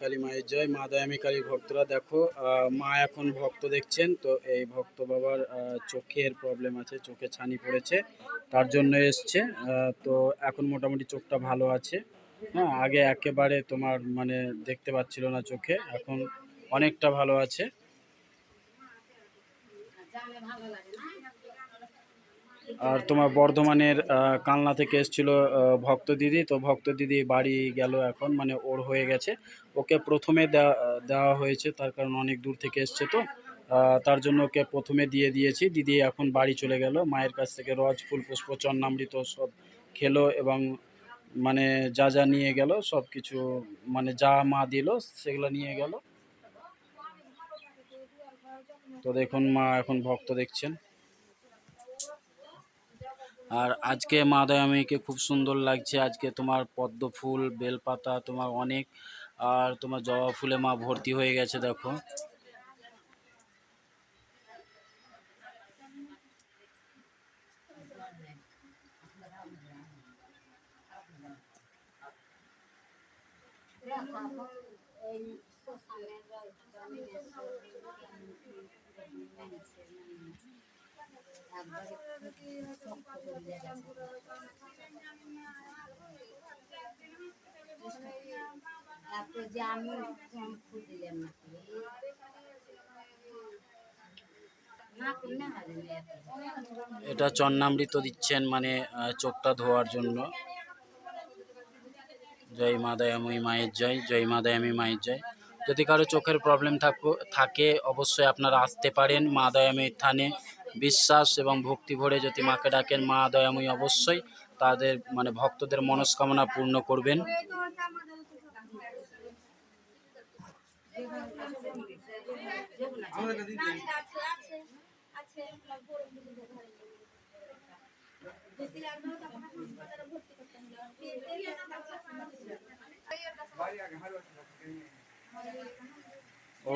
কালী মায়ের জয়, মা দয়ামী কালী ভক্তরা দেখো মা এখন ভক্ত দেখছেন, তো এই ভক্ত বাবার চোখের প্রবলেম আছে, চোখে ছানি পড়েছে, তার জন্য এসছে তো এখন মোটামুটি চোখটা ভালো আছে। হ্যাঁ আগে একেবারে তোমার মানে দেখতে পাচ্ছিল না চোখে, এখন অনেকটা ভালো আছে। আর তোমার বর্ধমানের কালনা থেকে এসেছিল ভক্ত দিদি। তো ভক্ত দিদি বাড়ি গেল এখন মানে ওর হয়ে গেছে। ওকে প্রথমে দেওয়া হয়েছে, তার কারণ অনেক দূর থেকে এসছে তো। তার জন্য ওকে প্রথমে দিয়ে দিয়েছি। দিদি এখন বাড়ি চলে গেল। মায়ের কাছ থেকে রজ, ফুল, পুষ্প চন্নামৃত সব খেলো এবং মানে যা যা নিয়ে গেল, সব কিছু মানে যা মা দিল, সেগুলো নিয়ে গেল। তো দেখুন মা এখন ভক্ত দেখছেন। আর আজকে মা দয়াময়ীকে খুব সুন্দর লাগছে। আজকে তোমার পদ্ম ফুল, বেলপাতা, তোমার অনেক, আর তোমার জবা ফুলে মা ভর্তি হয়ে গেছে, দেখো। এটা চন্নামৃত দিচ্ছেন মানে চোখটা ধোয়ার জন্য। জয় মা মায়ের জয় জয় মা মায়ের জয়। যদি কারও চোখের প্রবলেম থাকো, থাকে, অবশ্যই আপনারা আসতে পারেন মা দয়াময়ীর থানে। বিশ্বাস এবং ভক্তি ভরে যদি মাকে ডাকেন, মা দয়াময়ী অবশ্যই তাদের মানে ভক্তদের মনস্কামনা পূর্ণ করবেন। ও।